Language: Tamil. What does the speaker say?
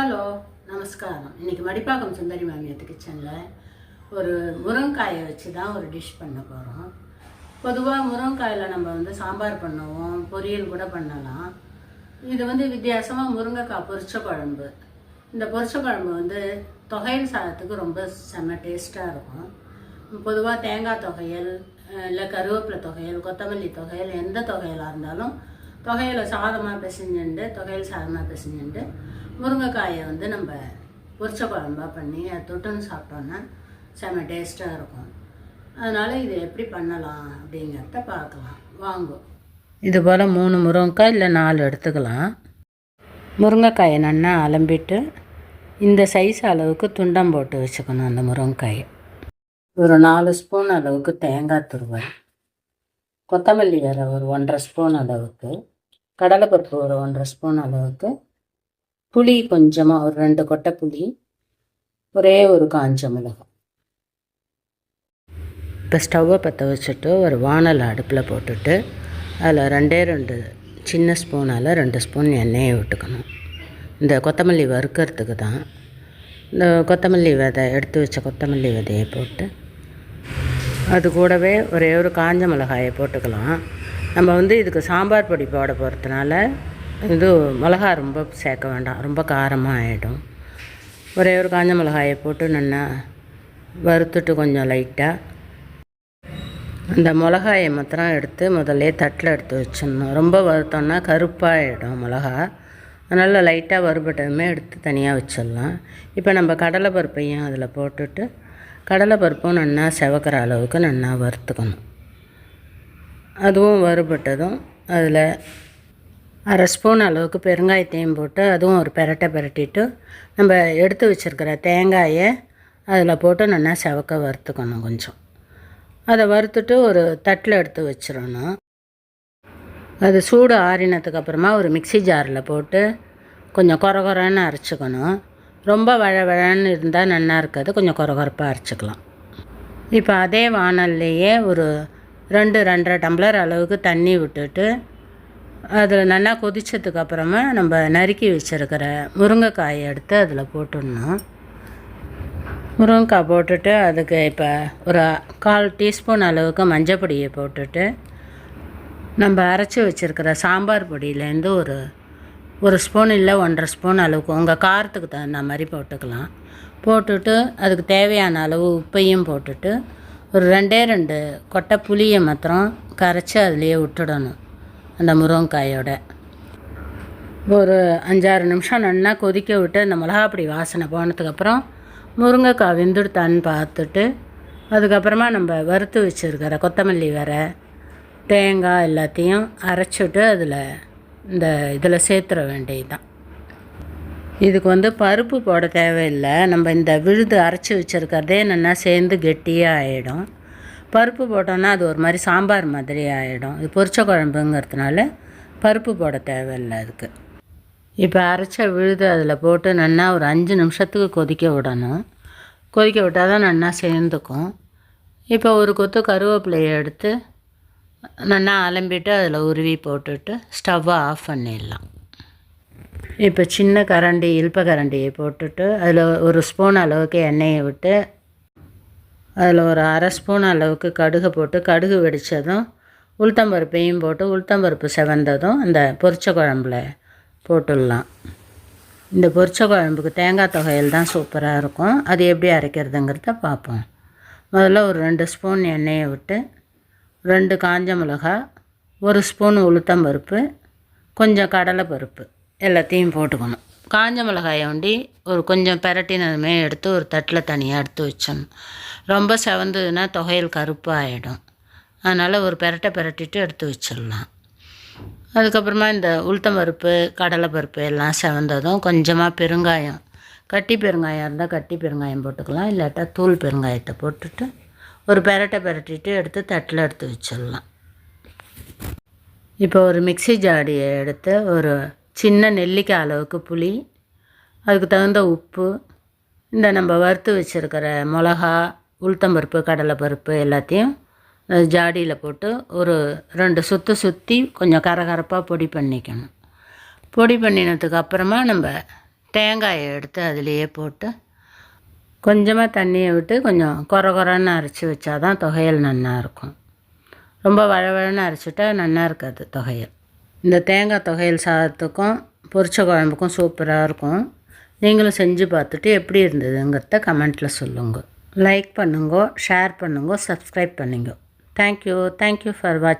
ஹலோ நமஸ்காரம். இன்னைக்கு மடிப்பாக்கம் சுந்தரி மாமியத்து கிச்சனில் ஒரு முருங்காயை வச்சு தான் ஒரு டிஷ் பண்ண போகிறோம் பொதுவாக முருங்காயில் நம்ம வந்து சாம்பார் பண்ணுவோம் பொரியல் கூட பண்ணலாம். இது வந்து வித்தியாசமாக முருங்கைக்காய் பொரிச்ச குழம்பு. இந்த பொரிச்ச குழம்பு வந்து தொகையல் சாதத்துக்கு ரொம்ப செம்ம டேஸ்ட்டாக இருக்கும். பொதுவாக தேங்காய் தொகையல் இல்லை கருவேப்பிலை தொகையல் கொத்தமல்லி தொகையல் எந்த தொகையலாக இருந்தாலும் தொகையில் சாதமாக பிசைஞ்சுண்டு தொகையில் சாதமாக பிசைஞ்சுண்டு முருங்கைக்காயை வந்து நம்ம பொரிச்ச குழம்பா பண்ணி அதை தொட்டுன்னு சாப்பிட்டோன்னா செம்ம டேஸ்ட்டாக இருக்கும். அதனால் இது எப்படி பண்ணலாம் அப்படிங்கிறத பார்க்கலாம். வாங்கும் இது போல் மூணு முருங்கைக்காய் இல்லை நாலு எடுத்துக்கலாம். முருங்கைக்காயை நல்லா அலம்பிட்டு இந்த சைஸ் அளவுக்கு துண்டம் போட்டு வச்சுக்கணும் அந்த முருங்கைக்காயை. ஒரு நாலு ஸ்பூன் அளவுக்கு தேங்காய் துருவல். கொத்தமல்லி வேறு ஒரு ஒன்றரை ஸ்பூன் அளவுக்கு. கடலைப்பருப்பு ஒரு ஒன்றரை ஸ்பூன் அளவுக்கு. புளி கொஞ்சமாக ஒரு ரெண்டு கொட்டை புளி ஒரே ஒரு காஞ்ச மிளகாய் இப்போ ஸ்டவ்வை பற்ற வச்சுட்டு ஒரு வானல் அடுப்பில் போட்டுட்டு அதில் ரெண்டே ரெண்டு சின்ன ஸ்பூனால் ரெண்டு ஸ்பூன் எண்ணெயை விட்டுக்கணும் இந்த கொத்தமல்லி வறுக்கிறதுக்கு தான். இந்த கொத்தமல்லி விதை எடுத்து வச்ச கொத்தமல்லி விதையை போட்டு அது கூடவே ஒரே ஒரு காஞ்ச மிளகாயை போட்டுக்கலாம். நம்ம வந்து இதுக்கு சாம்பார் பொடி போட போகிறதுனால இது மிளகா ரொம்ப சேர்க்க வேண்டாம் ரொம்ப காரமாக ஆகிடும் ஒரே ஒரு காஞ்ச மிளகாயை போட்டு நல்லா வறுத்துட்டு கொஞ்சம் லைட்டாக அந்த மிளகாயை மாத்திரம் எடுத்து முதல்ல தட்டில் எடுத்து வச்சிடணும் ரொம்ப வறுத்தோம்னா கருப்பாகிடும் மிளகா அதனால் லைட்டாக வறுபட்டதுமே எடுத்து தனியாக வச்சிடலாம் இப்போ நம்ம கடலை பருப்பையும் அதில் போட்டுட்டு கடலை பருப்பும் நல்லா செவக்கிற அளவுக்கு நல்லா வறுத்துக்கணும் அதுவும் வறுபட்டதும் அதில் அரை ஸ்பூன் அளவுக்கு பெருங்காயத்தையும் போட்டு அதுவும் ஒரு பெரட்டை பெரட்டிட்டு நம்ம எடுத்து வச்சுருக்கிற தேங்காயை அதில் போட்டு நல்லா செவக்க வறுத்துக்கணும் கொஞ்சம். அதை வறுத்துட்டு ஒரு தட்டில் எடுத்து வச்சிடணும். அது சூடு ஆறினதுக்கு அப்புறமா ஒரு மிக்ஸி ஜாரில் போட்டு கொஞ்சம் கொர கொரன்னு அரைச்சிக்கணும். ரொம்ப வழ வழன்னு இருந்தால் நல்லா இருக்காது கொஞ்சம் கொர கொரப்பாக அரைச்சிக்கலாம். இப்போ அதே வானல்லையே ஒரு ரெண்டு ரெண்டரை டம்ளர் அளவுக்கு தண்ணி விட்டுட்டு அதில் நல்லா கொதித்ததுக்கப்புறமா நம்ம நறுக்கி வச்சுருக்கிற முருங்கைக்காயை எடுத்து அதில் போட்டுடணும். முருங்கைக்காய் போட்டுட்டு அதுக்கு இப்போ ஒரு கால் டீஸ்பூன் அளவுக்கு மஞ்சள் பொடியை போட்டுட்டு நம்ம அரைச்சி வச்சுருக்கிற சாம்பார் பொடியிலேருந்து ஒரு ஒரு ஸ்பூன் இல்லை ஒன்றரை ஸ்பூன் அளவுக்கு உங்கள் காரத்துக்கு தகுந்த மாதிரி போட்டுக்கலாம். போட்டுட்டு அதுக்கு தேவையான அளவு உப்பையும் போட்டுட்டு ஒரு ரெண்டே ரெண்டு கொட்டை புளியை மாத்திரம் கரைச்சி அதுலேயே விட்டுடணும். அந்த முருங்கைக்காயோட. ஒரு அஞ்சாறு நிமிஷம் நல்லா கொதிக்க விட்டு அந்த மிளகாப்பொடி வாசனை போனதுக்கப்புறம் முருங்கைக்காய் வெந்துடுத்தான்னு பார்த்துட்டு அதுக்கப்புறமா நம்ம வறுத்து வச்சுருக்கிற கொத்தமல்லி வர தேங்காய் எல்லாத்தையும் அரைச்சிட்டு அதில் இந்த இதில் சேர்த்துற வேண்டியதுதான். இதுக்கு வந்து பருப்பு போட தேவையில்லை. நம்ம இந்த விழுது அரைச்சி வச்சுருக்கிறதே நல்லா சேர்ந்து கெட்டியாக ஆகிடும் பருப்பு போட்டோன்னா அது ஒரு மாதிரி சாம்பார் மாதிரி ஆகிடும் இது பொரிச்ச குழம்புங்கிறதுனால பருப்பு போட தேவையில்லை அதுக்கு. இப்போ அரைச்ச விழுது அதில் போட்டு நல்லா ஒரு அஞ்சு நிமிஷத்துக்கு கொதிக்க விடணும். கொதிக்க விட்டால் தான் நல்லா சேர்ந்துக்கும். இப்போ ஒரு கொத்து கருவேப்பிலையை எடுத்து நல்லா அலம்பிட்டு அதில் உருவி போட்டுட்டு ஸ்டவ்வை ஆஃப் பண்ணிடலாம். இப்போ சின்ன கரண்டி இல்ப கரண்டியை போட்டுட்டு அதில் ஒரு ஸ்பூன் அளவுக்கு எண்ணெயை விட்டு அதில் ஒரு அரை ஸ்பூன் அளவுக்கு கடுகு போட்டு கடுகு வெடித்ததும் உளுத்தம்பருப்பையும் போட்டு உளுத்தம்பருப்பு செவந்ததும் அந்த பொரிச்ச குழம்புல போட்டுடலாம். இந்த பொரிச்ச குழம்புக்கு தேங்காய் தொகையில் தான் சூப்பராக இருக்கும். அது எப்படி அரைக்கிறதுங்கிறத பார்ப்போம். முதல்ல ஒரு ரெண்டு ஸ்பூன் எண்ணெயை விட்டு ரெண்டு காஞ்ச மிளகா ஒரு ஸ்பூன் உளுத்தம்பருப்பு கொஞ்சம் கடலைப்பருப்பு எல்லாத்தையும் போட்டுக்கணும். காஞ்ச மிளகாயை ஒண்டி ஒரு கொஞ்சம் பெரட்டினதுமே எடுத்து ஒரு தட்டில் தனியாக எடுத்து வச்சிடணும் ரொம்ப செவந்ததுன்னா தொகையில் கருப்பாகிடும் அதனால் ஒரு பெரட்டை பெரட்டிட்டு எடுத்து வச்சிடலாம். அதுக்கப்புறமா இந்த உளுத்தம்பருப்பு கடலைப்பருப்பு எல்லாம் செவந்ததும் கொஞ்சமாக பெருங்காயம். கட்டி பெருங்காயம் இருந்தால் கட்டி பெருங்காயம் போட்டுக்கலாம். இல்லாட்டா தூள் பெருங்காயத்தை போட்டுட்டு ஒரு பெரட்டை பெரட்டிட்டு எடுத்து தட்டில் எடுத்து வச்சிடலாம். இப்போ ஒரு மிக்ஸி ஜாடியை எடுத்து ஒரு சின்ன நெல்லிக்காய் அளவுக்கு புளி அதுக்கு தகுந்த உப்பு இந்த நம்ம வறுத்து வச்சுருக்கிற மிளகா உளுத்தம்பருப்பு கடலைப்பருப்பு எல்லாத்தையும் ஜாடியில் போட்டு ஒரு ரெண்டு சுற்று சுற்றி கொஞ்சம் கரகரப்பாக பொடி பண்ணிக்கணும். பொடி பண்ணினதுக்கு அப்புறமா நம்ம தேங்காயை எடுத்து அதிலேயே போட்டு கொஞ்சமாக தண்ணியை விட்டு கொஞ்சம் குற குறன்னு அரைச்சி வச்சாதான் தொகையல் நல்லாயிருக்கும் ரொம்ப வழவழன்னு அரைச்சிட்டா நல்லா இருக்காது தொகையல். இந்த தேங்காய் தொகையில் சாதத்துக்கும் பொரிச்ச குழம்புக்கும் சூப்பராக இருக்கும். நீங்களும் செஞ்சு பார்த்துட்டு எப்படி இருந்ததுங்கிறத கமெண்ட்டில் சொல்லுங்கள் லைக் பண்ணுங்க ஷேர் பண்ணுங்க சப்ஸ்கிரைப் பண்ணுங்க. Thank you thank you for watch